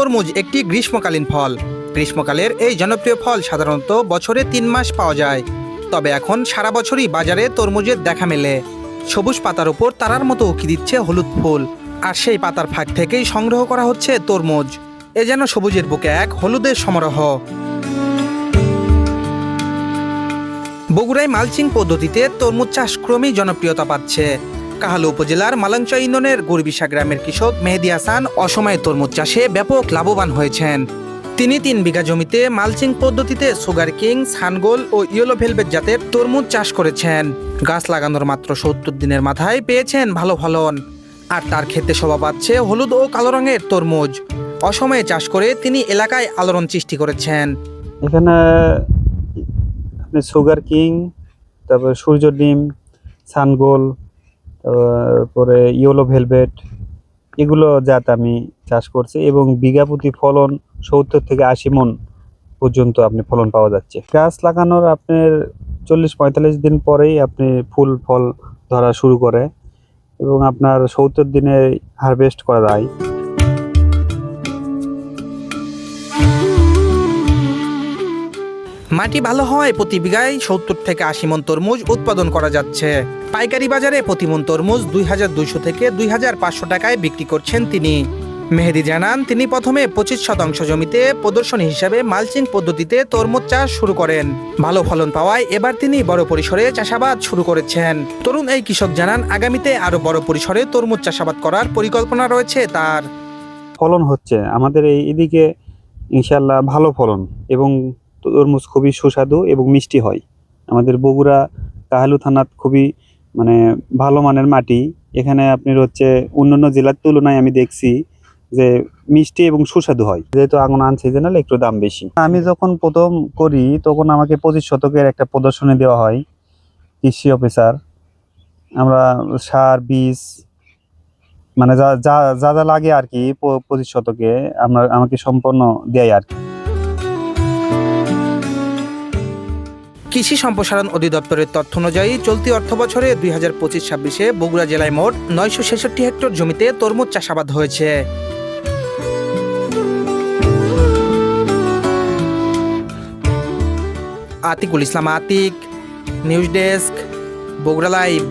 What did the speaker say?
তরমুজ একটি গ্রীষ্মকালীন ফল। গ্রীষ্মকালের এই জনপ্রিয় ফল সাধারণত বছরে তিন মাস পাওয়া যায়। তবে এখন সারা বছরই বাজারে তরমুজের দেখা মেলে। সবুজ পাতার উপর তারার মতো উকি দিচ্ছে হলুদ ফুল। আর সেই পাতার ফাঁক থেকেই সংগ্রহ করা হচ্ছে তরমুজ। এ যেন সবুজের বুকে এক হলুদের সমারোহ। বগুড়ায় মালচিং পদ্ধতিতে তরমুজ চাষ ক্রমেই জনপ্রিয়তা পাচ্ছে। কাহালু উপজেলার মালঞ্চা ইউনিয়নের গরবিশা গ্রামের কৃষক মেহেদি হাসান অসময়ে তরমুজ চাষে ব্যাপক লাভবান হয়েছেন। তিনি তিন বিঘা জমিতে মালচিং পদ্ধতিতে সুগার কিং, সানগোল ও ইয়েলো ভেলভেট জাতের তরমুজ চাষ করেছেন। গাছ লাগানোর মাত্র সত্তর দিনের মাথায় পেয়েছেন ভালো ফলন। আর তার ক্ষেতে শোভা পাচ্ছে হলুদ ও কালো রঙের তরমুজ। অসময়ে চাষ করে তিনি এলাকায় আলোড়ন সৃষ্টি করেছেন। এখানে সুগার কিং, তারপরে সূর্য ডিম, সানগোল তারপরে ইয়েলো ভেলভেট, এগুলো জাত আমি চাষ করছি এবং বিঘা প্রতি ফলন সত্তর থেকে আশি মন পর্যন্ত আপনি ফলন পাওয়া যাচ্ছে। গাছ লাগানোর আপনার চল্লিশ পঁয়তাল্লিশ দিন পরেই আপনি ফুল ফল ধরা শুরু করে এবং আপনার সত্তর দিনে হারভেস্ট করা যায়। মাটি ভালো হয়, প্রতি বিঘায় সত্তর থেকে আশি মন তরমুজ উৎপাদন করা যাচ্ছে। পাইকারি বাজারে প্রতি মন তরমুজ দুই হাজার দুইশো থেকে দুই হাজার পাঁচশো টাকায় বিক্রি করছেন তিনি। মেহেদি জানান, তিনি প্রথমে পঁচিশ শতাংশ জমিতে প্রদর্শনী হিসাবে মালচিং পদ্ধতিতে তরমুজ চাষ শুরু করেন। ভালো ফলন পাওয়ায় এবার তিনি বড় পরিসরে চাষাবাদ শুরু করেছেন। তরুণ এই কৃষক জানান, আগামীতে আরও বড় পরিসরে তরমুজ চাষাবাদ করার পরিকল্পনা রয়েছে তার। ফলন হচ্ছে, আমাদের এই এদিকে ইনশাল্লাহ ভালো ফলন এবং তরমুজ খুবই সুস্বাদু এবং মিষ্টি হয়। আমাদের বগুড়া কাহালু থানার খুবই মানে ভালো মানের মাটি। এখানে আপনার হচ্ছে অন্যান্য জেলার তুলনায় আমি দেখছি যে মিষ্টি এবং সুস্বাদু হয়। যেহেতু আগুন আন সিজনাল একটু দাম বেশি। আমি যখন প্রথম করি, তখন আমাকে পঁচিশ শতকের একটা প্রদর্শনী দেওয়া হয় কৃষি অফিসার। আমরা সার, বীজ মানে যা যা যা লাগে আর কি পঁচিশ শতকে আমরা, আমাকে সম্পূর্ণ দেয় আর কি। কৃষি সম্প্রসারণ অধিদপ্তরের তথ্য অনুযায়ী চলতি অর্থ বছরে দুই হাজার পঁচিশ ছাব্বিশে বগুড়া জেলায় মোট নয়শো ছেষট্টি হেক্টর জমিতে তরমুজ চাষাবাদ হয়েছে। Atikul Islam Atik, news desk, Bogura live.